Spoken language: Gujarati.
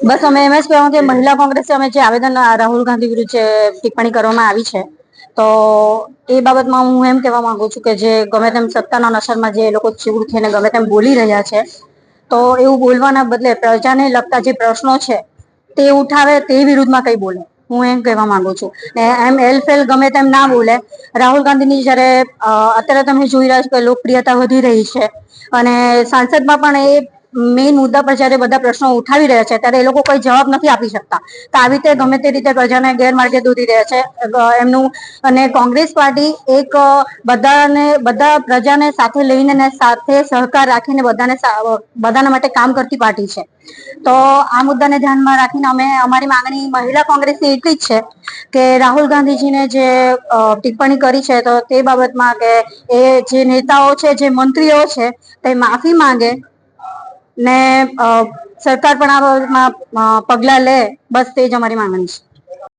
બસ અમે એમ જ કહેવાનું કે મહિલા કોંગ્રેસે અમે જે આવેદન રાહુલ ગાંધી વિરુદ્ધ જે ટિપ્પણી કરવામાં આવી છે, તો એ બાબતમાં હું એમ કહેવા માંગુ છું કે જે ગમે તેમ સત્તાના નશરમાં જે લોકો ચીવડ થઈને ગમે તેમ બોલી રહ્યા છે, તો એવું બોલવાના બદલે પ્રજાને લગતા જે પ્રશ્નો છે, તે ઉઠાવે તે વિરુદ્ધમાં કઈ બોલે. હું એમ કહેવા માંગુ છું. ને એમ એલફેલ ગમે તેમ ના બોલે, રાહુલ ગાંધીની જયારે અત્યારે તમે જોઈ રહ્યા છો કે લોકપ્રિયતા વધી રહી છે, અને સાંસદમાં પણ એ મેઇન મુદ્દા પર જયારે બધા પ્રશ્નો ઉઠાવી રહ્યા છે, ત્યારે એ લોકો કોઈ જવાબ નથી આપી શકતા. તો આવી રીતે ગમે તે રીતે પ્રજાને ગેરમાર્ગે દોરી રહ્યા છે. એમનું અને કોંગ્રેસ પાર્ટી એક બધાને, બધા પ્રજાને સાથે લઈને ને સાથે સહકાર રાખીને બધાને બધાના માટે કામ કરતી પાર્ટી છે. તો આ મુદ્દાને ધ્યાનમાં રાખીને અમે, અમારી માંગણી મહિલા કોંગ્રેસની એટલી જ છે કે રાહુલ ગાંધીજીને જે ટિપ્પણી કરી છે, તો તે બાબતમાં કે એ જે નેતાઓ છે, જે મંત્રીઓ છે, તે માફી માંગે ને સરકાર પણ આ બાબતમાં પગલાં લે બસ તે જ અમારી માંગણી છે.